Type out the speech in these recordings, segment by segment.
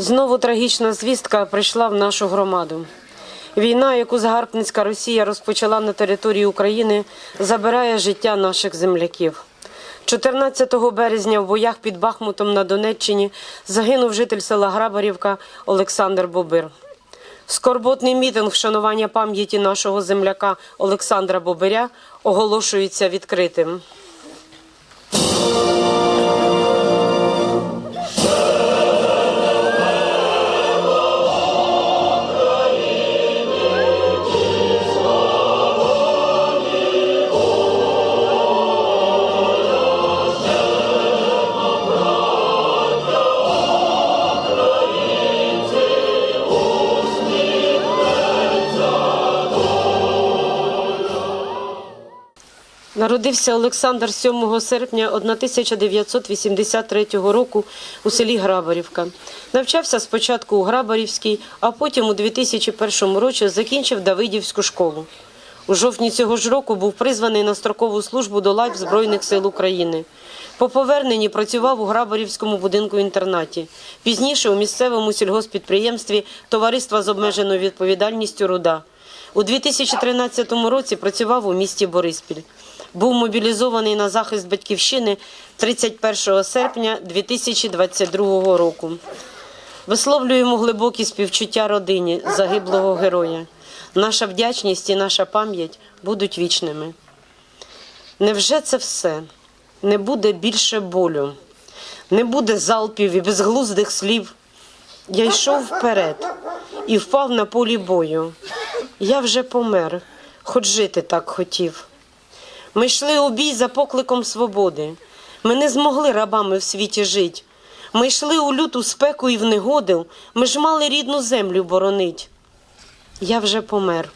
Знову трагічна звістка прийшла в нашу громаду. Війна, яку загарбницька Росія розпочала на території України, забирає життя наших земляків. 14 березня в боях під Бахмутом на Донеччині загинув житель села Грабарівка Олександр Бобир. Скорботний мітинг вшанування пам'яті нашого земляка Олександра Бобиря оголошується відкритим. Народився Олександр 7 серпня 1983 року у селі Грабарівка. Навчався спочатку у Грабарівській, а потім у 2001 році закінчив Давидівську школу. У жовтні цього ж року був призваний на строкову службу до лайв Збройних сил України. По поверненні працював у Грабарівському будинку-інтернаті. Пізніше у місцевому сільгоспідприємстві Товариства з обмеженою відповідальністю Руда. У 2013 році працював у місті Бориспіль. Був мобілізований на захист батьківщини 31 серпня 2022 року. Висловлюємо глибокі співчуття родині загиблого героя. Наша вдячність і наша пам'ять будуть вічними. Невже це все? Не буде більше болю, не буде залпів і безглуздих слів. Я йшов вперед і впав на полі бою. Я вже помер, хоч жити так хотів. Ми йшли у бій за покликом свободи. Ми не змогли рабами в світі жить. Ми йшли у люту спеку і в негоду, ми ж мали рідну землю боронить. Я вже помер.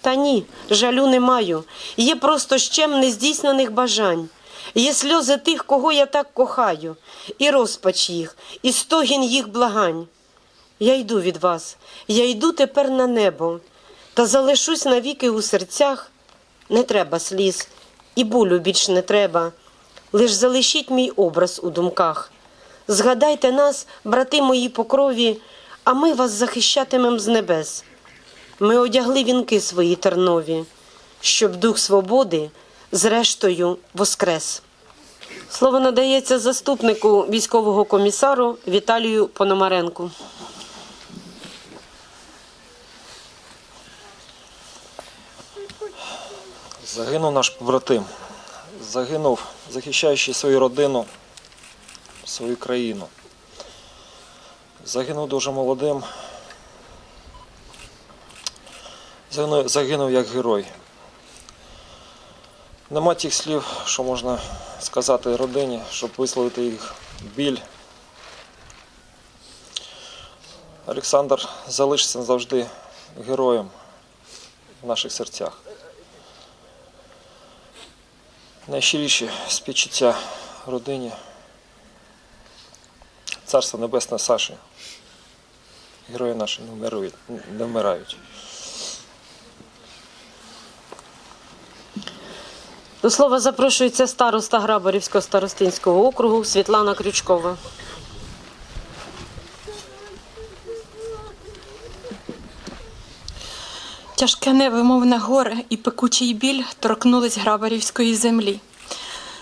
Та ні, жалю не маю. Є просто щем нездійснених бажань. Є сльози тих, кого я так кохаю, і розпач їх, і стогін їх благань. Я йду від вас, я йду тепер на небо, та залишусь навіки у серцях. Не треба сліз, і болю більш не треба. Лиш залишіть мій образ у думках. Згадайте нас, брати мої по крові, а ми вас захищатимем з небес. Ми одягли вінки свої тернові, щоб дух свободи зрештою воскрес. Слово надається заступнику військового комісару Віталію Пономаренку. Загинув наш побратим. Загинув, захищаючи свою родину, свою країну. Загинув дуже молодим. Загинув, загинув як герой. Нема тих слів, що можна сказати родині, щоб висловити їх біль. Олександр залишиться завжди героєм в наших серцях. Найщиріші співчуття родині. Царство Небесне Саші. Герої наші не вмирають. Не вмирають. До слова запрошується староста Грабарівського старостинського округу Світлана Крючкова. Тяжке невимовне горе і пекучий біль торкнулись грабарівської землі.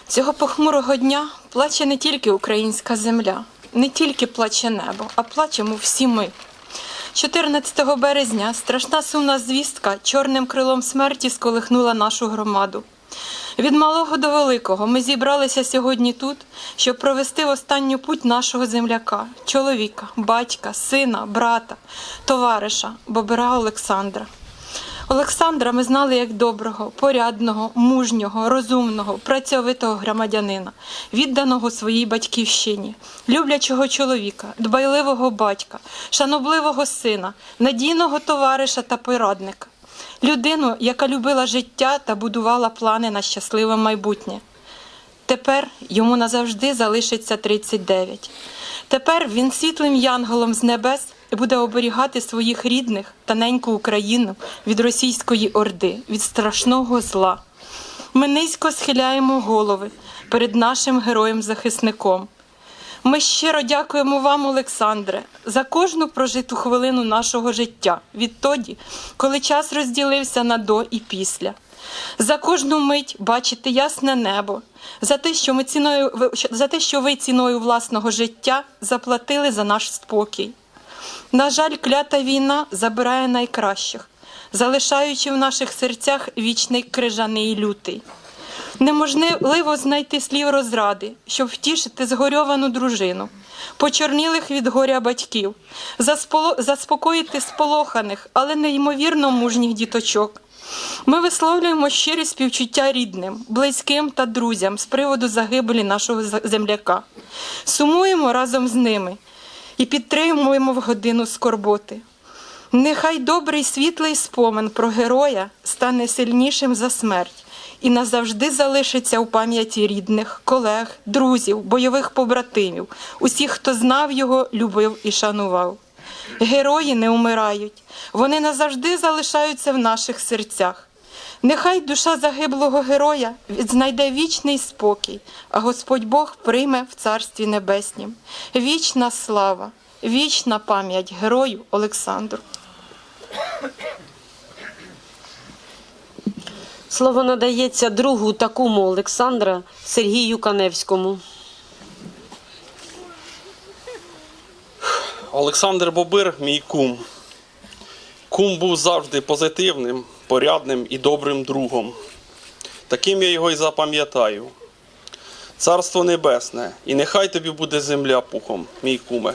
Цього похмурого дня плаче не тільки українська земля, не тільки плаче небо, а плачемо всі ми. 14 березня страшна сумна звістка чорним крилом смерті сколихнула нашу громаду. Від малого до великого ми зібралися сьогодні тут, щоб провести останню путь нашого земляка, чоловіка, батька, сина, брата, товариша, Бобира Олександра. Олександра ми знали як доброго, порядного, мужнього, розумного, працьовитого громадянина, відданого своїй батьківщині, люблячого чоловіка, дбайливого батька, шанобливого сина, надійного товариша та порадника, людину, яка любила життя та будувала плани на щасливе майбутнє. Тепер йому назавжди залишиться 39. Тепер він світлим янголом з небес буде оберігати своїх рідних та неньку Україну від російської орди, від страшного зла. Ми низько схиляємо голови перед нашим героєм-захисником. Ми щиро дякуємо вам, Олександре, за кожну прожиту хвилину нашого життя відтоді, коли час розділився на до і після. За кожну мить бачити ясне небо, за те, що ми ціною за те, що ви ціною власного життя заплатили за наш спокій. На жаль, клята війна забирає найкращих, залишаючи в наших серцях вічний крижаний лютий. Неможливо знайти слів розради, щоб втішити згорьовану дружину, почорнілих від горя батьків, заспокоїти сполоханих, але неймовірно мужніх діточок. Ми висловлюємо щирі співчуття рідним, близьким та друзям з приводу загибелі нашого земляка. Сумуємо разом з ними і підтримуємо в годину скорботи. Нехай добрий світлий спомин про героя стане сильнішим за смерть і назавжди залишиться у пам'яті рідних, колег, друзів, бойових побратимів, усіх, хто знав його, любив і шанував. Герої не умирають, вони назавжди залишаються в наших серцях. Нехай душа загиблого героя знайде вічний спокій, а Господь Бог прийме в Царстві Небеснім. Вічна слава, вічна пам'ять герою Олександру. Слово надається другу такому Олександра Сергію Каневському. Олександр Бобир, мій кум. Кум був завжди позитивним, порядним і добрим другом. Таким я його і запам'ятаю. Царство небесне, і нехай тобі буде земля пухом, мій куме.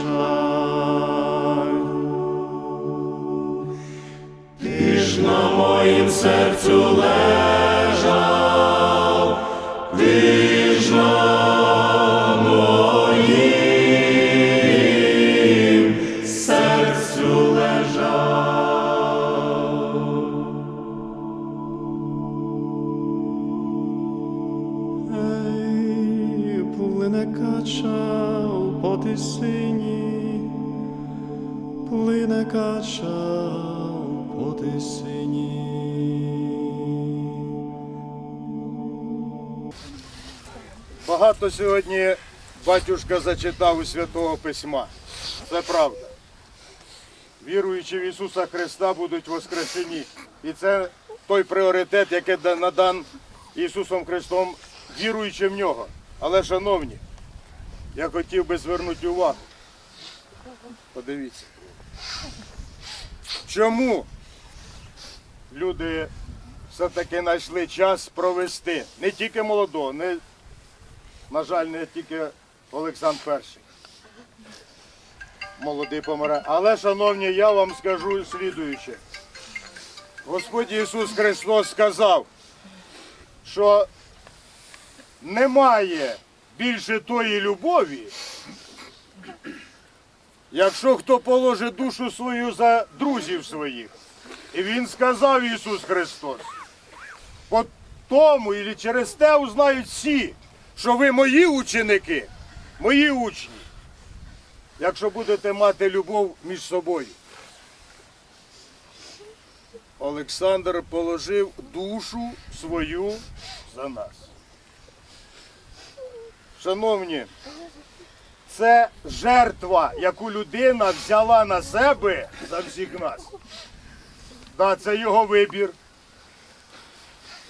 Багато сьогодні батюшка зачитав у Святого Письма. Це правда. Віруючи в Ісуса Христа будуть воскресені. І це той пріоритет, який да- надан Ісусом Христом, віруючи в нього. Але, шановні, я хотів би звернути увагу. Подивіться. Чому люди все-таки знайшли час провести не тільки молодого, не на жаль, не тільки Олександр І. Молодий помирає. Але, шановні, я вам скажу слідуюче. Господь Ісус Христос сказав, що немає більше тої любові, якщо хто положить душу свою за друзів своїх. І Він сказав Ісус Христос. По тому і через те узнають всі, що ви мої ученики, мої учні, якщо будете мати любов між собою. Олександр положив душу свою за нас. Шановні, це жертва, яку людина взяла на себе за всіх нас. Да, це його вибір,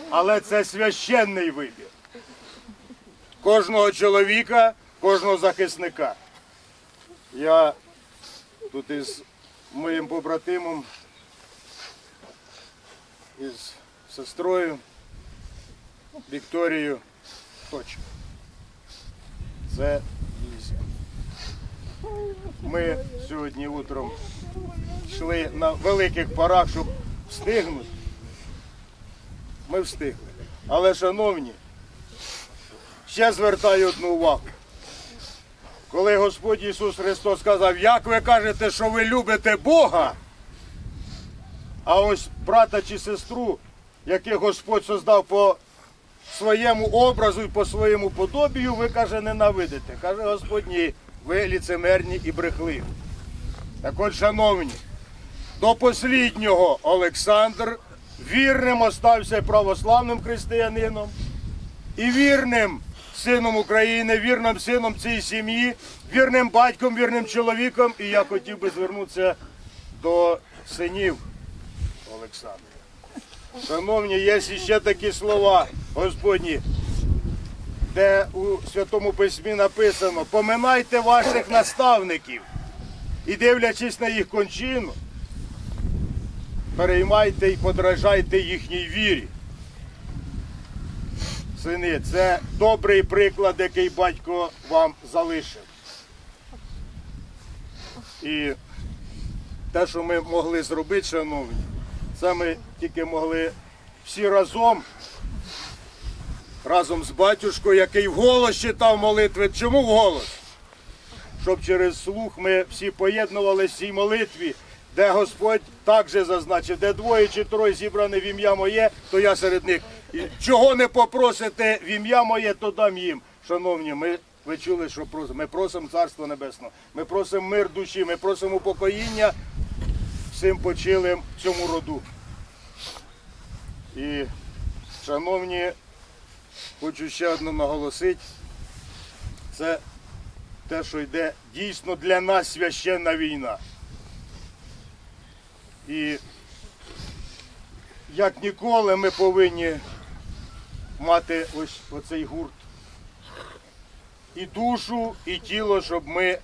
але це священний вибір кожного чоловіка, кожного захисника. Я тут із моїм побратимом, із сестрою Вікторією точно. Це Ліся. Ми сьогодні утром йшли на великих парах, щоб встигнути. Ми встигли. Але, шановні, ще звертаю одну увагу. Коли Господь Ісус Христос сказав, як ви кажете, що ви любите Бога, а ось брата чи сестру, яких Господь создав по своєму образу і по своєму подобію, ви каже, ненавидите. Каже Господь, ні, ви ліцемерні і брехливі. Так от, шановні, до посліднього Олександр вірним остався православним християнином і вірним сином України, вірним сином цієї сім'ї, вірним батьком, вірним чоловіком. І я хотів би звернутися до синів Олександра. Шановні, є ще такі слова Господні, де у Святому Письмі написано: поминайте ваших наставників і дивлячись на їх кончину, переймайте і подражайте їхній вірі. Сини, це добрий приклад, який батько вам залишив. І те, що ми могли зробити, шановні, це ми тільки могли всі разом, разом з батюшкою, який вголос читав молитви. Чому вголос? Щоб через слух ми всі поєднувалися в цій молитві, де Господь також зазначив, де двоє чи троє зібрані в ім'я моє, то я серед них. Чого не попросите в ім'я моє, то дам їм. Шановні, ми ви чули, що просимо. Ми просимо Царство Небесне, ми просимо мир душі, ми просимо упокоїння всім почилим цьому роду. І, шановні, хочу ще одне наголосити. Це те, що йде дійсно для нас священна війна. І як ніколи ми повинні мати ось оцей гурт. І душу, і тіло, щоб ми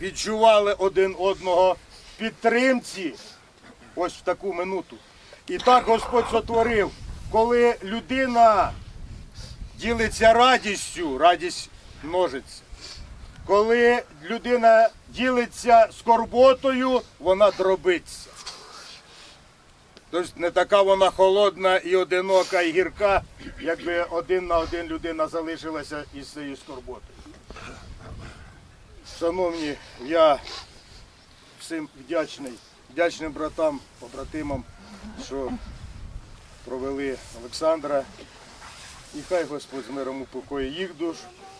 відчували один одного підтримці ось в таку минуту. І так Господь сотворив, коли людина ділиться радістю, радість множиться. Коли людина ділиться скорботою, вона дробиться. Тобто не така вона холодна і одинока, і гірка, якби один на один людина залишилася із цією скорботою. Шановні, я всім вдячний, вдячним братам, побратимам, що провели Олександра. І хай Господь з миром упокоїть їх душ.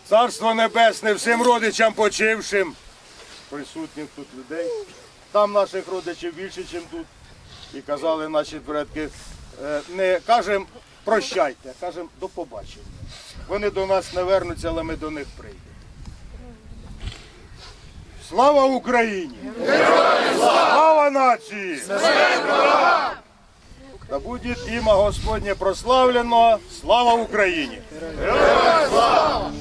Царство Небесне всім родичам почившим, присутніх тут людей. Там наших родичів більше, ніж тут. І казали наші предки, е, не кажемо прощайте, а кажемо до побачення. Вони до нас не вернуться, але ми до них прийдемо. Слава Україні! Слава нації! Да буде ім'я Господнє прославлено. Слава Україні! Героям слава!